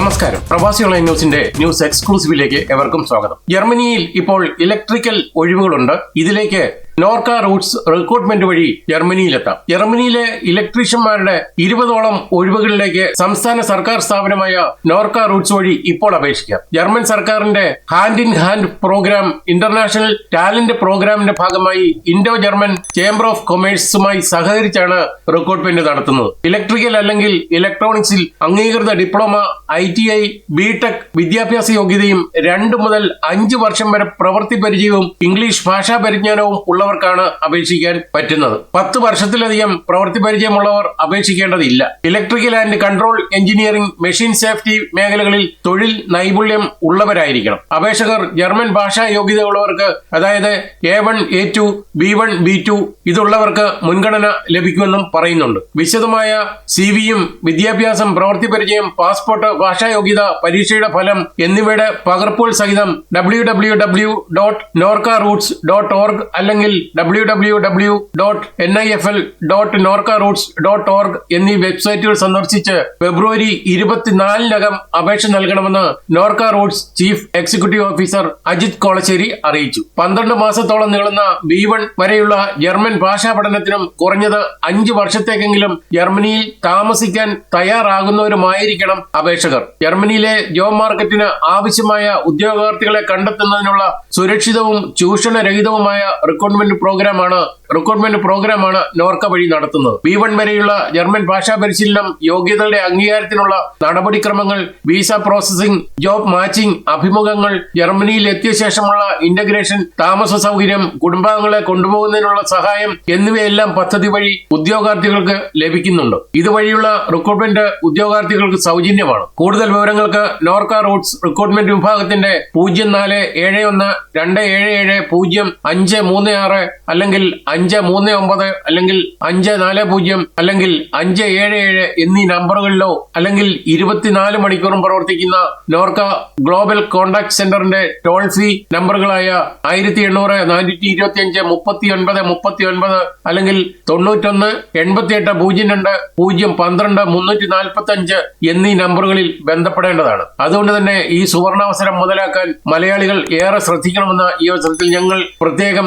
നമസ്കാരം. പ്രവാസി ഓൺലൈൻ ന്യൂസിന്റെ ന്യൂസ് എക്സ്ക്ലൂസീവിലേക്ക് എവർക്കും സ്വാഗതം. ജർമ്മനിയിൽ ഇപ്പോൾ ഇലക്ട്രിക്കൽ ഒഴിവുകളുണ്ട്. ഇതിലേക്ക് നോർക്ക റൂട്ട്സ് റിക്രൂട്ട്മെന്റ് വഴി ജർമ്മനിയിലെത്താം. ജർമ്മനിയിലെ ഇലക്ട്രീഷ്യന്മാരുടെ ഇരുപതോളം ഒഴിവുകളിലേക്ക് സംസ്ഥാന സർക്കാർ സ്ഥാപനമായ നോർക്ക റൂട്ട്സ് വഴി ഇപ്പോൾ അപേക്ഷിക്കാം. ജർമ്മൻ സർക്കാരിന്റെ hand in hand program international talent പ്രോഗ്രാമിന്റെ ഭാഗമായി ഇൻഡോ ജർമ്മൻ ചേംബർ ഓഫ് കൊമേഴ്സുമായി സഹകരിച്ചാണ് റിക്രൂട്ട്മെന്റ് നടത്തുന്നത്. ഇലക്ട്രിക്കൽ അല്ലെങ്കിൽ ഇലക്ട്രോണിക്സിൽ അംഗീകൃത diploma I T I B Tech വിദ്യാഭ്യാസ യോഗ്യതയും രണ്ടു മുതൽ അഞ്ച് വർഷം വരെ പ്രവൃത്തി പരിചയവും ഇംഗ്ലീഷ് ഭാഷാ പരിജ്ഞാനവും ഉള്ളവർക്കാണ് അപേക്ഷിക്കാൻ പറ്റുന്നത്. പത്ത് വർഷത്തിലധികം പ്രവൃത്തി പരിചയമുള്ളവർ അപേക്ഷിക്കേണ്ടതില്ല. Electrical and control engineering machine safety മേഖലകളിൽ തൊഴിൽ നൈപുണ്യം ഉള്ളവരായിരിക്കണം. അപേക്ഷകർ ജർമ്മൻ ഭാഷാ യോഗ്യതയുള്ളവർക്ക് അതായത് A one A two B one B two ഇതുള്ളവർക്ക് മുൻഗണന ലഭിക്കുമെന്നും പറയുന്നുണ്ട്. വിശദമായ സി വിയും വിദ്യാഭ്യാസം പ്രവൃത്തി പരിചയം പാസ്പോർട്ട് ഭാഷാ യോഗ്യത പരീക്ഷയുടെ ഫലം എന്നിവയുടെ പകർപ്പുകൾ സഹിതം W W W dot Norka roots dot org അല്ലെങ്കിൽ W W W dot N I F L dot Norka roots dot org എന്നീ വെബ്സൈറ്റുകൾ സന്ദർശിച്ച് ഫെബ്രുവരി ഇരുപത്തിനാലിനകം അപേക്ഷ നൽകണമെന്ന് Norka roots chief executive officer Ajith Kolassery അറിയിച്ചു. പന്ത്രണ്ട് മാസത്തോളം നീളുന്ന ബി വൺ വരെയുള്ള ജർമ്മൻ ഭാഷാ പഠനത്തിനും കുറഞ്ഞത് അഞ്ച് വർഷത്തേക്കെങ്കിലും ജർമ്മനിയിൽ താമസിക്കാൻ തയ്യാറാകുന്നവരുമായിരിക്കണം അപേക്ഷകർ. ജർമ്മനിയിലെ ജോബ് മാർക്കറ്റിന് ആവശ്യമായ ഉദ്യോഗാർത്ഥികളെ കണ്ടെത്തുന്നതിനുള്ള സുരക്ഷിതവും ചൂഷണരഹിതവുമായ റിക്രൂട്ട്മെന്റ് പ്രോഗ്രാമാണ് റിക്രൂട്ട്മെന്റ് പ്രോഗ്രാമാണ് നോർക്ക വഴി നടത്തുന്നത്. ബി വൺ വരെയുള്ള ജർമ്മൻ ഭാഷാ പരിശീലനം യോഗ്യതകളുടെ അംഗീകാരത്തിനുള്ള നടപടിക്രമങ്ങൾ വിസ പ്രോസസിംഗ് ജോബ് മാച്ചിംഗ് അഭിമുഖങ്ങൾ ജർമ്മനിയിൽ എത്തിയ ശേഷമുള്ള ഇന്റഗ്രേഷൻ താമസ സൗകര്യം കുടുംബാംഗങ്ങളെ കൊണ്ടുപോകുന്നതിനുള്ള സഹായം എന്നിവയെല്ലാം പദ്ധതി വഴി ഉദ്യോഗാർത്ഥികൾക്ക് ലഭിക്കുന്നുണ്ട്. ഇതുവഴിയുള്ള റിക്രൂട്ട്മെന്റ് ഉദ്യോഗാർത്ഥികൾക്ക് സൗജന്യമാണ്. കൂടുതൽ വിവരങ്ങൾക്ക് നോർക്ക റൂട്ട്സ് റിക്രൂട്ട്മെന്റ് വിഭാഗത്തിന്റെ പൂജ്യം നാല് ഏഴ് ഒന്ന് രണ്ട് ഏഴ് ഏഴ് പൂജ്യം അഞ്ച് മൂന്ന് ആറ് അല്ലെങ്കിൽ അഞ്ച് മൂന്ന് ഒമ്പത് അല്ലെങ്കിൽ അഞ്ച് നാല് പൂജ്യം അല്ലെങ്കിൽ അഞ്ച് ഏഴ് ഏഴ് എന്നീ നമ്പറുകളിലോ അല്ലെങ്കിൽ ഇരുപത്തിനാല് മണിക്കൂറും പ്രവർത്തിക്കുന്ന നോർക്ക ഗ്ലോബൽ കോൺടാക്ട് സെന്ററിന്റെ ടോൾ ഫ്രീ നമ്പറുകളായ ആയിരത്തി എണ്ണൂറ് നാനൂറ്റി ഇരുപത്തി അഞ്ച് മുപ്പത്തി ഒൻപത് മുപ്പത്തി ഒൻപത് അല്ലെങ്കിൽ തൊണ്ണൂറ്റൊന്ന് എൺപത്തിയെട്ട് പൂജ്യം രണ്ട് പൂജ്യം പന്ത്രണ്ട് മുന്നൂറ്റി നാൽപ്പത്തി അഞ്ച് എന്നീ നമ്പറുകളിൽ ബന്ധപ്പെടേണ്ടതാണ്. അതുകൊണ്ട് തന്നെ ഈ സുവർണാവസരം മുതലാക്കാൻ മലയാളികൾ ഏറെ ശ്രദ്ധിക്കണമെന്ന് ഈ അവസരത്തിൽ ഞങ്ങൾ പ്രത്യേകം